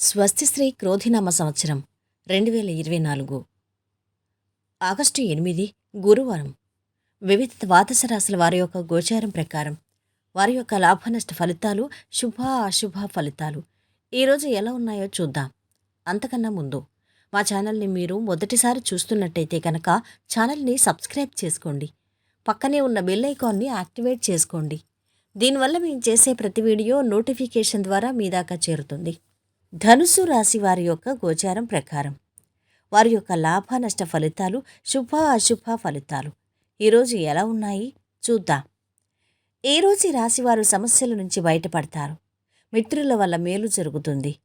స్వస్తిశ్రీ క్రోధినామ సంవత్సరం రెండు వేల ఇరవై నాలుగు. ఆగస్టు ఎనిమిది గురువారం. వివిధ ద్వాదశ రాశుల వారి యొక్క గోచారం ప్రకారం వారి యొక్క లాభనష్ట ఫలితాలు శుభ అశుభ ఫలితాలు. ఈరోజు ఎలా ఉన్నాయో చూద్దాం. అంతకన్నా ముందు మా ఛానల్ని మీరు మొదటిసారి చూస్తున్నట్టయితే కనుక ఛానల్ని సబ్స్క్రైబ్ చేసుకోండి. పక్కనే ఉన్న బెల్ ఐకాన్ని యాక్టివేట్ చేసుకోండి. దీనివల్ల మేము చేసే ప్రతి వీడియో నోటిఫికేషన్ ద్వారా మీ దాకా చేరుతుంది. ధనుసు రాశి వారి యొక్క గోచారం ప్రకారం. వారి యొక్క లాభ నష్ట ఫలితాలు శుభ అశుభ ఫలితాలు. ఈరోజు ఎలా ఉన్నాయి? చూద్దాం. ఈరోజు రాశివారు సమస్యల నుంచి బయటపడతారు? మిత్రుల వల్ల మేలు జరుగుతుంది.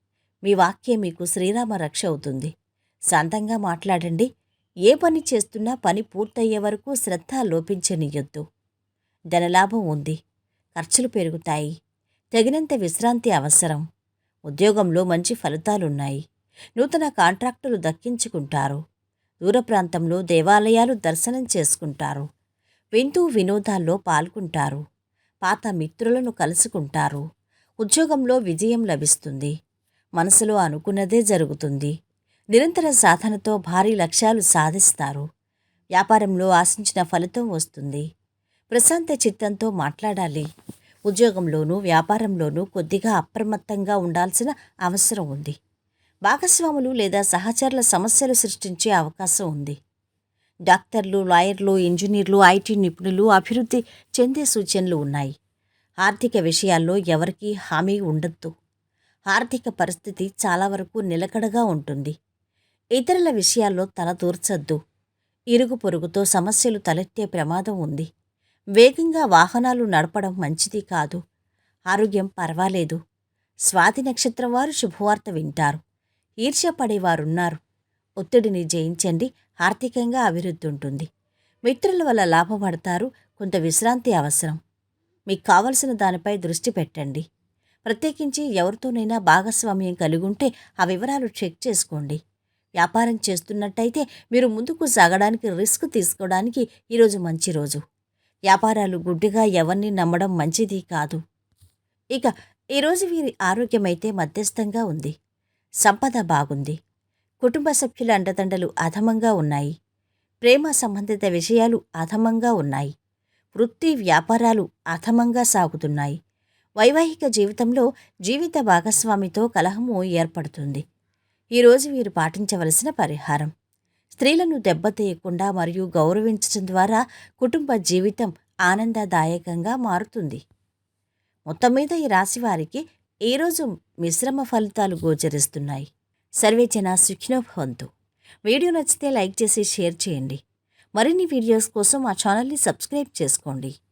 మీ వాక్యం మీకు శ్రీరామ రక్ష అవుతుంది. శాంతంగా మాట్లాడండి. ఏ పని చేస్తున్నా పని పూర్తయ్యే వరకు శ్రద్ధ లోపించనియొద్దు. ధనలాభం ఉంది. ఖర్చులు పెరుగుతాయి. తగినంత విశ్రాంతి అవసరం. ఉద్యోగంలో మంచి ఫలితాలున్నాయి. నూతన కాంట్రాక్టులు దక్కించుకుంటారు. దూర ప్రాంతంలో దేవాలయాలు దర్శనం చేసుకుంటారు. వింటూ వినోదాల్లో పాల్గొంటారు. పాత మిత్రులను కలుసుకుంటారు. ఉద్యోగంలో విజయం లభిస్తుంది. మనసులో అనుకున్నదే జరుగుతుంది. నిరంతర సాధనతో భారీ లక్ష్యాలు సాధిస్తారు. వ్యాపారంలో ఆశించిన ఫలితం వస్తుంది. ప్రశాంత చిత్తంతో మాట్లాడాలి. ఉద్యోగంలోనూ వ్యాపారంలోనూ కొద్దిగా అప్రమత్తంగా ఉండాల్సిన అవసరం ఉంది. భాగస్వాములు లేదా సహచరుల సమస్యలు సృష్టించే అవకాశం ఉంది. డాక్టర్లు లాయర్లు ఇంజనీర్లు ఐటీ నిపుణులు అభివృద్ధి చెందే సూచనలు ఉన్నాయి. ఆర్థిక విషయాల్లో ఎవరికీ హామీ ఉండద్దు. ఆర్థిక పరిస్థితి చాలా వరకు నిలకడగా ఉంటుంది. ఇతరుల విషయాల్లో తల దూర్చద్దు. ఇరుగు పొరుగుతో సమస్యలు తలెత్తే ప్రమాదం ఉంది. వేగంగా వాహనాలు నడపడం మంచిది కాదు. ఆరోగ్యం పర్వాలేదు. స్వాతి నక్షత్రం వారు శుభవార్త వింటారు. ఈర్ష్యపడేవారున్నారు. ఒత్తిడిని జయించండి. ఆర్థికంగా అభివృద్ధి ఉంటుంది. మిత్రుల వల్ల లాభపడతారు. కొంత విశ్రాంతి అవసరం. మీకు కావలసిన దానిపై దృష్టి పెట్టండి. ప్రత్యేకించి ఎవరితోనైనా భాగస్వామ్యం కలిగి ఉంటే ఆ వివరాలు చెక్ చేసుకోండి. వ్యాపారం చేస్తున్నట్టయితే మీరు ముందుకు సాగడానికి రిస్క్ తీసుకోవడానికి ఈరోజు మంచి రోజు. వ్యాపారాలు గుడ్డిగా ఎవరిని నమ్మడం మంచిది కాదు. ఇక ఈరోజు వీరి ఆరోగ్యమైతే మధ్యస్థంగా ఉంది. సంపద బాగుంది. కుటుంబ సభ్యుల అండదండలు అధమంగా ఉన్నాయి. ప్రేమ సంబంధిత విషయాలు అధమంగా ఉన్నాయి. వృత్తి వ్యాపారాలు అధమంగా సాగుతున్నాయి. వైవాహిక జీవితంలో జీవిత భాగస్వామితో కలహము ఏర్పడుతుంది. ఈరోజు వీరు పాటించవలసిన పరిహారం. స్త్రీలను దెబ్బతీయకుండా మరియు గౌరవించడం ద్వారా కుటుంబ జీవితం ఆనందదాయకంగా మారుతుంది. మొత్తం మీద ఈ రాశి వారికి ఈరోజు మిశ్రమ ఫలితాలు గోచరిస్తున్నాయి. సర్వే జన సుఖినోభవంతు వీడియో నచ్చితే లైక్ చేసి షేర్ చేయండి. మరిన్ని వీడియోస్ కోసం మా ఛానల్ని సబ్స్క్రైబ్ చేసుకోండి.